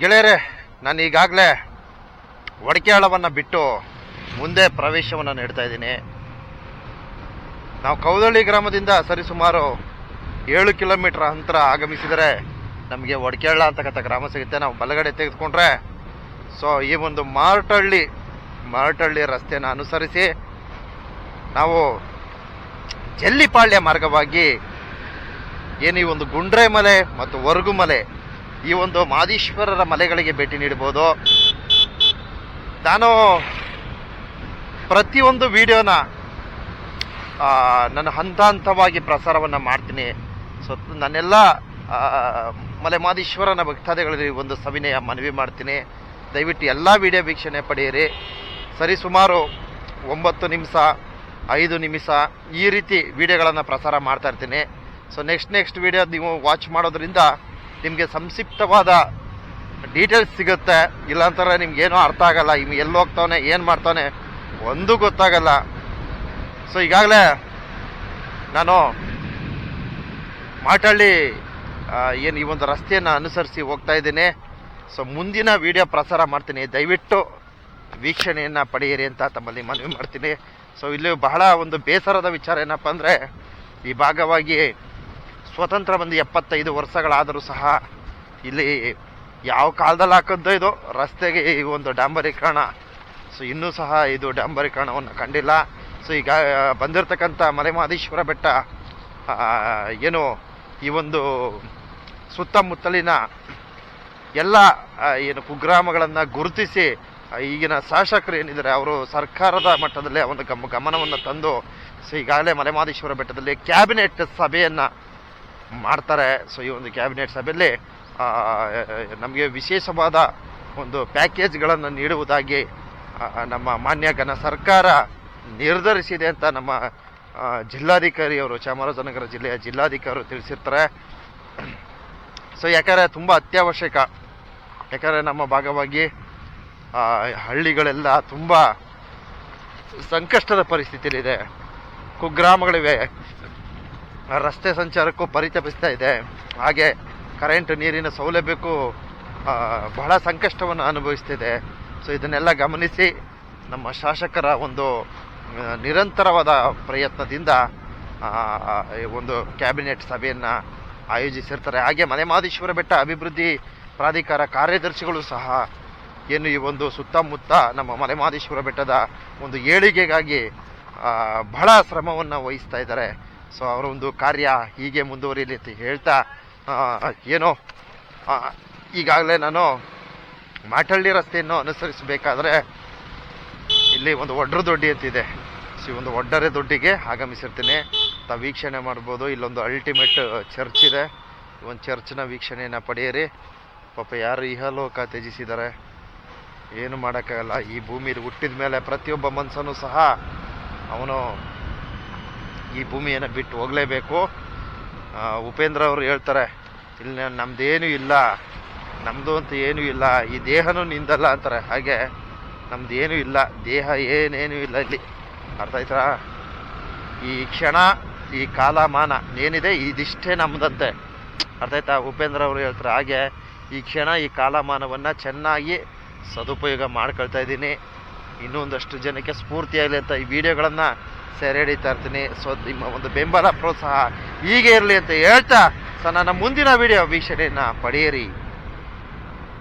ಗೆಳೆಯರೆ, ನಾನು ಈಗಾಗಲೇ ಒಡಕೆಯಾಳವನ್ನು ಬಿಟ್ಟು ಮುಂದೆ ಪ್ರವೇಶವನ್ನು ನೀಡ್ತಾ ಇದ್ದೀನಿ. ನಾವು ಕೌದಳ್ಳಿ ಗ್ರಾಮದಿಂದ ಸರಿಸುಮಾರು ಏಳು ಕಿಲೋಮೀಟರ್ ಅಂತರ ಆಗಮಿಸಿದರೆ ನಮಗೆ ಒಡಕೆಯಾಳ ಅಂತಕ್ಕಂಥ ಗ್ರಾಮ ಸಿಗುತ್ತೆ. ನಾವು ಬಲಗಡೆ ತೆಗೆದುಕೊಂಡ್ರೆ, ಸೊ ಈ ಒಂದು ಮಾರ್ಟಳ್ಳಿ ಮಾರ್ಟಳ್ಳಿ ರಸ್ತೆಯನ್ನು ಅನುಸರಿಸಿ ನಾವು ಜಲ್ಲಿಪಾಳ್ಯ ಮಾರ್ಗವಾಗಿ ಏನು ಈ ಒಂದು ಗುಂಡ್ರೆ ಮಲೆ ಮತ್ತು ವರ್ಗು ಮಲೆ ಈ ಒಂದು ಮಾದೀಶ್ವರರ ಮಲೆಗಳಿಗೆ ಭೇಟಿ ನೀಡಬಹುದು. ನಾನು ಪ್ರತಿಯೊಂದು ವಿಡಿಯೋನ ನಾನು ಹಂತ ಹಂತವಾಗಿ ಪ್ರಸಾರವನ್ನು ಮಾಡ್ತೀನಿ. ಸೊ ನನ್ನೆಲ್ಲ ಮಲೆ ಮಾದೀಶ್ವರನ ಭಕ್ತಾದಿಗಳಲ್ಲಿ ಒಂದು ಸವಿನಯ ಮನವಿ ಮಾಡ್ತೀನಿ. ದಯವಿಟ್ಟು ಎಲ್ಲ ವಿಡಿಯೋ ವೀಕ್ಷಣೆ ಪಡೆಯಿರಿ. ಸರಿ, ಸುಮಾರು ಒಂಬತ್ತು ನಿಮಿಷ, ಐದು ನಿಮಿಷ ಈ ರೀತಿ ವಿಡಿಯೋಗಳನ್ನು ಪ್ರಸಾರ ಮಾಡ್ತಾ ಇರ್ತೀನಿ. ಸೊ ನೆಕ್ಸ್ಟ್ ನೆಕ್ಸ್ಟ್ ವಿಡಿಯೋ ನೀವು ವಾಚ್ ಮಾಡೋದ್ರಿಂದ ನಿಮಗೆ ಸಂಕ್ಷಿಪ್ತವಾದ ಡೀಟೇಲ್ಸ್ ಸಿಗುತ್ತೆ. ಇಲ್ಲಾಂತಾರೆ ನಿಮ್ಗೆ ಏನೂ ಅರ್ಥ ಆಗಲ್ಲ. ಇವ್ ಎಲ್ಲಿ ಹೋಗ್ತಾವನೆ, ಏನು ಮಾಡ್ತಾನೆ ಒಂದೂ ಗೊತ್ತಾಗಲ್ಲ. ಸೊ ಈಗಾಗಲೇ ನಾನು ಮಾಟಳ್ಳಿ ಏನು ಈ ಒಂದು ರಸ್ತೆಯನ್ನು ಅನುಸರಿಸಿ ಹೋಗ್ತಾ ಇದ್ದೀನಿ. ಸೊ ಮುಂದಿನ ವಿಡಿಯೋ ಪ್ರಸಾರ ಮಾಡ್ತೀನಿ. ದಯವಿಟ್ಟು ವೀಕ್ಷಣೆಯನ್ನು ಪಡೆಯಿರಿ ಅಂತ ತಮ್ಮಲ್ಲಿ ಮನವಿ ಮಾಡ್ತೀನಿ. ಸೊ ಇಲ್ಲಿ ಬಹಳ ಒಂದು ಬೇಸರದ ವಿಚಾರ ಏನಪ್ಪ ಅಂದರೆ, ಈ ಭಾಗವಾಗಿ ಸ್ವತಂತ್ರ ಬಂದು ಎಪ್ಪತ್ತೈದು ವರ್ಷಗಳಾದರೂ ಸಹ ಇಲ್ಲಿ ಯಾವ ಕಾಲದಲ್ಲಿ ಹಾಕದ್ದು ಇದು ರಸ್ತೆಗೆ ಈ ಒಂದು ಡಾಂಬರೀಕರಣ. ಸೊ ಇನ್ನೂ ಸಹ ಇದು ಡಾಂಬರೀಕರಣವನ್ನು ಕಂಡಿಲ್ಲ. ಸೊ ಈಗ ಬಂದಿರತಕ್ಕಂಥ ಮಲೆಮಹದೇಶ್ವರ ಬೆಟ್ಟ ಏನು ಈ ಒಂದು ಸುತ್ತಮುತ್ತಲಿನ ಎಲ್ಲ ಏನು ಕುಗ್ರಾಮಗಳನ್ನು ಗುರುತಿಸಿ ಈಗಿನ ಶಾಸಕರು ಏನಿದ್ದಾರೆ, ಅವರು ಸರ್ಕಾರದ ಮಟ್ಟದಲ್ಲಿ ಒಂದು ಗಮ, ಗಮನವನ್ನು ತಂದು, ಸೊ, ಈಗಾಗಲೇ ಮಲೆಮಹದೇಶ್ವರ ಬೆಟ್ಟದಲ್ಲಿ ಕ್ಯಾಬಿನೆಟ್ ಸಭೆಯನ್ನು ಮಾಡ್ತಾರೆ. ಸೊ ಈ ಒಂದು ಕ್ಯಾಬಿನೆಟ್ ಸಭೆಯಲ್ಲಿ ನಮಗೆ ವಿಶೇಷವಾದ ಒಂದು ಪ್ಯಾಕೇಜ್ಗಳನ್ನು ನೀಡುವುದಾಗಿ ನಮ್ಮ ಮಾನ್ಯ ಘನ ಸರ್ಕಾರ ನಿರ್ಧರಿಸಿದೆ ಅಂತ ನಮ್ಮ ಜಿಲ್ಲಾಧಿಕಾರಿಯವರು ಚಾಮರಾಜನಗರ ಜಿಲ್ಲೆಯ ಜಿಲ್ಲಾಧಿಕಾರಿ ತಿಳಿಸಿರ್ತಾರೆ. ಸೊ ಯಾಕಂದರೆ ತುಂಬ ಅತ್ಯವಶ್ಯಕ. ಯಾಕಂದರೆ ನಮ್ಮ ಭಾಗವಾಗಿ ಹಳ್ಳಿಗಳೆಲ್ಲ ತುಂಬ ಸಂಕಷ್ಟದ ಪರಿಸ್ಥಿತಿಯಲ್ಲಿದೆ. ಕುಗ್ರಾಮಗಳಿವೆ. ರಸ್ತೆ ಸಂಚಾರಕ್ಕೂ ಪರಿತಪಿಸ್ತಾ ಇದೆ. ಹಾಗೆ ಕರೆಂಟ್ ನೀರಿನ ಸೌಲಭ್ಯಕ್ಕೂ ಬಹಳ ಸಂಕಷ್ಟವನ್ನು ಅನುಭವಿಸ್ತಿದೆ. ಸೊ ಇದನ್ನೆಲ್ಲ ಗಮನಿಸಿ ನಮ್ಮ ಶಾಸಕರ ಒಂದು ನಿರಂತರವಾದ ಪ್ರಯತ್ನದಿಂದ ಒಂದು ಕ್ಯಾಬಿನೆಟ್ ಸಭೆಯನ್ನು ಆಯೋಜಿಸಿರ್ತಾರೆ. ಹಾಗೆ ಮಲೆಮಹದೇಶ್ವರ ಬೆಟ್ಟ ಅಭಿವೃದ್ಧಿ ಪ್ರಾಧಿಕಾರ ಕಾರ್ಯದರ್ಶಿಗಳು ಸಹ ಏನು ಈ ಒಂದು ಸುತ್ತಮುತ್ತ ನಮ್ಮ ಮಲೆಮಹದೇಶ್ವರ ಬೆಟ್ಟದ ಒಂದು ಏಳಿಗೆಗಾಗಿ ಬಹಳ ಶ್ರಮವನ್ನು ವಹಿಸ್ತಾ ಇದ್ದಾರೆ. ಸೊ ಅವರ ಒಂದು ಕಾರ್ಯ ಹೀಗೆ ಮುಂದುವರಿಯಲಿ ಅಂತ ಹೇಳ್ತಾ ಏನೋ ಈಗಾಗಲೇ ನಾನು ಮಾಟಳ್ಳಿ ರಸ್ತೆಯನ್ನು ಅನುಸರಿಸಬೇಕಾದ್ರೆ ಇಲ್ಲಿ ಒಂದು ಒಡ್ರ ದೊಡ್ಡಿ ಅಂತಿದೆ. ಸೊ ಒಂದು ಒಡ್ಡರೆ ದೊಡ್ಡಿಗೆ ಆಗಮಿಸಿರ್ತೀನಿ. ತ ವೀಕ್ಷಣೆ ಮಾಡ್ಬೋದು. ಇಲ್ಲೊಂದು ಅಲ್ಟಿಮೇಟ್ ಚರ್ಚ್ ಇದೆ. ಒಂದು ಚರ್ಚ್ನ ವೀಕ್ಷಣೆಯನ್ನು ಪಡೆಯಿರಿ. ಪಾಪ ಯಾರು ಇಹಲೋಕ ತ್ಯಜಿಸಿದ್ದಾರೆ? ಏನು ಮಾಡೋಕ್ಕಾಗಲ್ಲ. ಈ ಭೂಮಿಲಿ ಹುಟ್ಟಿದ ಮೇಲೆ ಪ್ರತಿಯೊಬ್ಬ ಮನುಷ್ಯನೂ ಸಹ ಅವನು ಈ ಭೂಮಿಯನ್ನು ಬಿಟ್ಟು ಹೋಗಲೇಬೇಕು. ಉಪೇಂದ್ರ ಅವರು ಹೇಳ್ತಾರೆ, ಇಲ್ಲಿ ನಮ್ದೇನೂ ಇಲ್ಲ ನಮ್ಮದು ಅಂತ ಏನೂ ಇಲ್ಲ, ಈ ದೇಹನೂ ನಿಂದಲ್ಲ ಅಂತಾರೆ. ಹಾಗೆ ನಮ್ದು ಇಲ್ಲ, ದೇಹ ಏನೇನೂ ಇಲ್ಲ ಇಲ್ಲಿ. ಅರ್ಥ ಆಯ್ತಾ? ಈ ಕ್ಷಣ, ಈ ಕಾಲಮಾನ ಏನಿದೆ, ಇದಿಷ್ಟೇ ನಮ್ಮದಂತೆ ಅರ್ಥ ಆಯ್ತಾ? ಉಪೇಂದ್ರ ಅವರು ಹೇಳ್ತಾರೆ, ಹಾಗೆ, ಈ ಕ್ಷಣ, ಈ ಕಾಲಮಾನವನ್ನು ಚೆನ್ನಾಗಿ ಸದುಪಯೋಗ ಮಾಡ್ಕೊಳ್ತಾ ಇದ್ದೀನಿ. ಇನ್ನೊಂದಷ್ಟು ಜನಕ್ಕೆ ಸ್ಫೂರ್ತಿಯಾಗಲಿ ಅಂತ ಈ ವಿಡಿಯೋಗಳನ್ನು ಸೆರೆ ಹಿಡಿತಾ ಇರ್ತೀನಿ. ಸೊ, ನಿಮ್ಮ ಒಂದು ಬೆಂಬಲ ಪ್ರೋತ್ಸಾಹ ಹೀಗೆ ಇರಲಿ ಅಂತ ಹೇಳ್ತಾ ಸೊ ನನ್ನ ಮುಂದಿನ ವಿಡಿಯೋ ವೀಕ್ಷಣೆಯನ್ನು ಪಡೆಯಿರಿ.